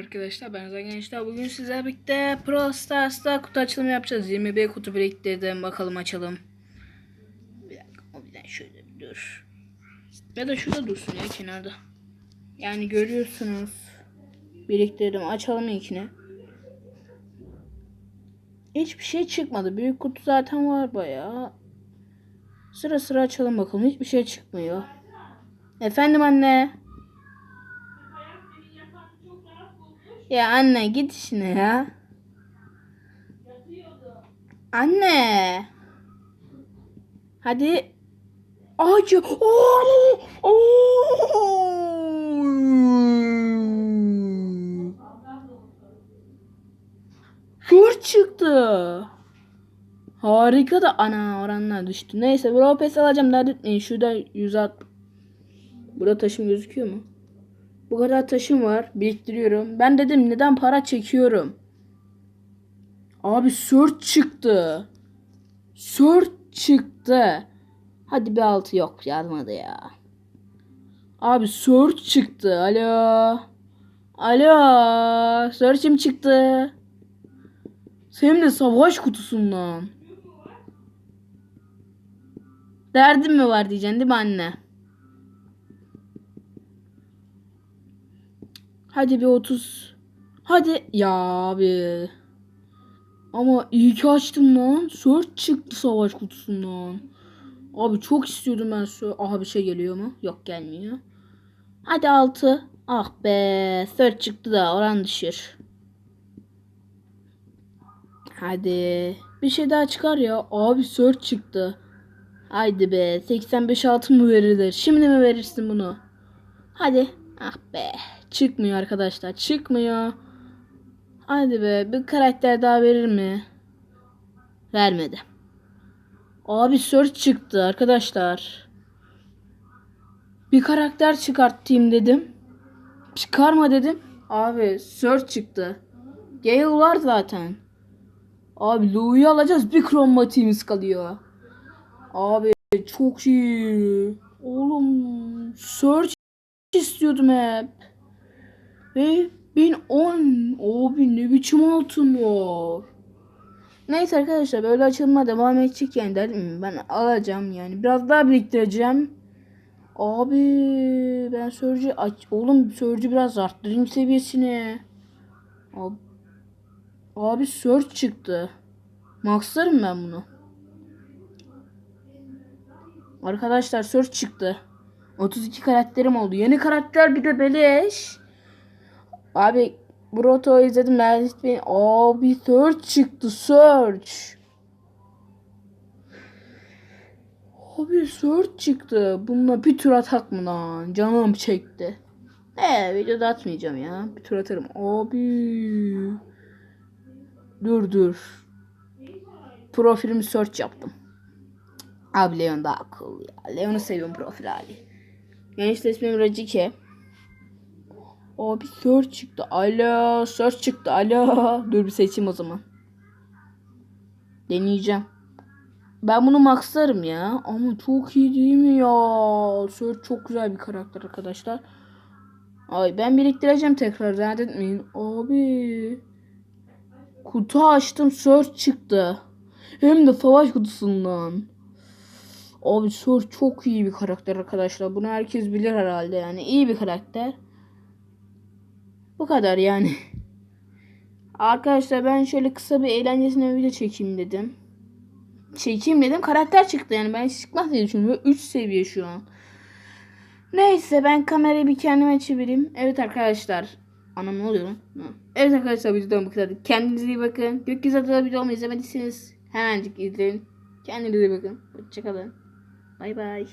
arkadaşlar ben Zagen Gençler. Bugün sizlerle birlikte Pro Stars'ta kutu açılımı yapacağız. 21 kutu biriktirdim. Bakalım açalım. Bir dakika o dakika şöyle bir dur. Ya da şurada dursun ya kenarda. Yani görüyorsunuz. Biriktirdim. Açalım ilkini. Hiçbir şey çıkmadı. Büyük kutu zaten var bayağı. Sıra sıra açalım bakalım. Hiçbir şey çıkmıyor. Efendim anne. Ya anne git işine ya. Anne. Hadi. Acı. Oo! Oo! Şur çıktı. Harika da ana oranlar düştü. Neyse Brawl Pass alacağım dert etmeyin. Şurada 160. Burada taşım gözüküyor mu? Bu kadar taşım var. Biriktiriyorum. Ben dedim neden para çekiyorum? Abi search çıktı. Search çıktı. Hadi bir altı yok yazmadı ya. Abi search çıktı. Alo. Alo. Search'im çıktı. Hem de savaş kutusundan. Derdin mi var diyeceksin değil mi anne? Hadi bir 30. Hadi ya abi. Ama iyi ki açtım lan. Search çıktı savaş kutusundan. Abi çok istiyordum ben şu. Aha bir şey geliyor mu? Yok gelmiyor. Hadi 6. Ah be. Search çıktı da oran düşür. Hadi. Bir şey daha çıkar ya. Abi search çıktı. Haydi be. 85 altın mı verilir? Şimdi mi verirsin bunu? Hadi. Ah be. Çıkmıyor arkadaşlar. Çıkmıyor. Hadi be. Bir karakter daha verir mi? Vermedi. Abi search çıktı arkadaşlar. Bir karakter çıkartayım dedim. Çıkarma dedim. Abi search çıktı. Gale var zaten. Abi Lou'yu alacağız. Bir kromatiğimiz kalıyor. Abi çok iyi. Oğlum search istiyordum hep. Ve 1010. Abi ne biçim altın var. Neyse arkadaşlar böyle açılma devam edecek yani dedim ben alacağım yani. Biraz daha biriktireceğim. Abi ben Surge'ü aç oğlum Surge'ü biraz arttırayım seviyesini. Abi, abi Surge çıktı. Maxlarım ben bunu. Arkadaşlar Surge çıktı. 32 karakterim oldu. Yeni karakter bir de beleş. Abi Broto izledim. Neredeyse benim. Abi Search çıktı. Search. Abi Search çıktı. Bununla bir tur atak mı lan? Canım çekti. Ee videoda atmayacağım ya. Bir tur atarım. Abi. Dur dur. Profilimi search yaptım. Abi Leon daha cool ya. Leon'u seviyorum profil hali. Gençler ismim Racike. Abi search çıktı. Alo search çıktı. Alo. Dur bir seçeyim o zaman. Deneyeceğim. Ben bunu maxlarım ya. Ama çok iyi değil mi ya? Search çok güzel bir karakter arkadaşlar. Ay ben biriktireceğim tekrar. Zanned etmeyin. Abi. Kutu açtım. Search çıktı. Hem de savaş kutusundan. Abi Search çok iyi bir karakter arkadaşlar. Bunu herkes bilir herhalde yani. iyi bir karakter. Bu kadar yani. Arkadaşlar ben şöyle kısa bir eğlencesine video çekeyim dedim. Çekeyim dedim. Karakter çıktı yani. Ben çıkmaz diye düşünüyorum. 3 seviye şu an. Neyse ben kamerayı bir kendime çevireyim. Evet arkadaşlar. Anam ne oluyor. Evet arkadaşlar videodan bu kadar. Kendinize iyi bakın. Gökyüzü adına videomu izlemediyseniz hemencik izleyin. Kendinize iyi bakın. Hoşçakalın. Bay bay.